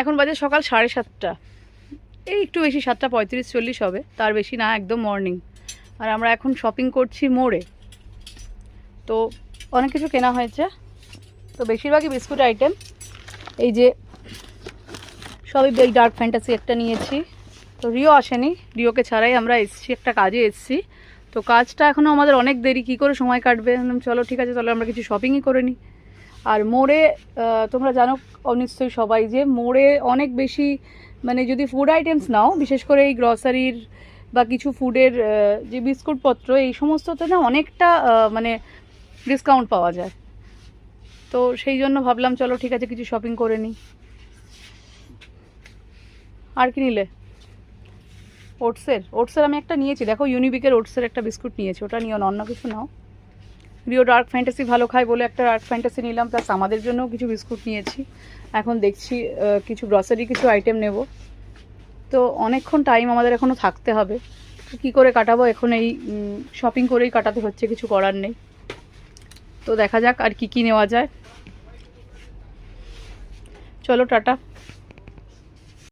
এখন বাজে সকাল সাড়ে সাতটা। এই একটু বেশি, সাতটা পঁয়ত্রিশ, চল্লিশ হবে, তার বেশি না, একদম মর্নিং আর আমরা এখন শপিং করছি মোড়ে। তো অনেক কিছু কেনা হয়েছে। তো বেশিরভাগই বিস্কুট আইটেম এই যে সবই এই ডার্ক ফ্যান্টাসি একটা নিয়েছি। তো রিও আসেনি, রিওকে ছাড়াই আমরা এসেছি, একটা কাজে এসেছি। তো কাজটা এখনও আমাদের অনেক দেরি, কী করে সময় কাটবে? চলো ঠিক আছে, তাহলে আমরা কিছু শপিংই করে নিই আর মোড়ে তোমরা জানো নিশ্চয়ই সবাই যে মোড়ে অনেক বেশি মানে যদি ফুড আইটেমস নাও, বিশেষ করে এই গ্রসারির বা কিছু ফুডের যে বিস্কুটপত্র, এই সমস্ততে না অনেকটা মানে ডিসকাউন্ট পাওয়া যায়। তো সেই জন্য ভাবলাম, চলো ঠিক আছে, কিছু শপিং করে নিই। আর কি নিলে? ওটসের ওটসের আমি একটা নিয়েছি। দেখো ইউনিবিকের ওটসের একটা বিস্কুট নিয়েছি। ওটা নিও না, অন্য কিছু নাও। রিও ডার্ক ফ্যান্টাসি ভালো খায় বলে একটা ডার্ক ফ্যান্টাসি নিলাম প্লাস আমাদের জন্যও কিছু বিস্কুট নিয়েছি। এখন দেখছি কিছু গ্রসারি কিছু আইটেম নেব। তো অনেকক্ষণ টাইম আমাদের এখনও থাকতে হবে। তো কী করে কাটাবো? এখন এই শপিং করেই কাটাতে হচ্ছে, কিছু করার নেই। তো দেখা যাক আর কি কি নেওয়া যায়। চলো, টাটা।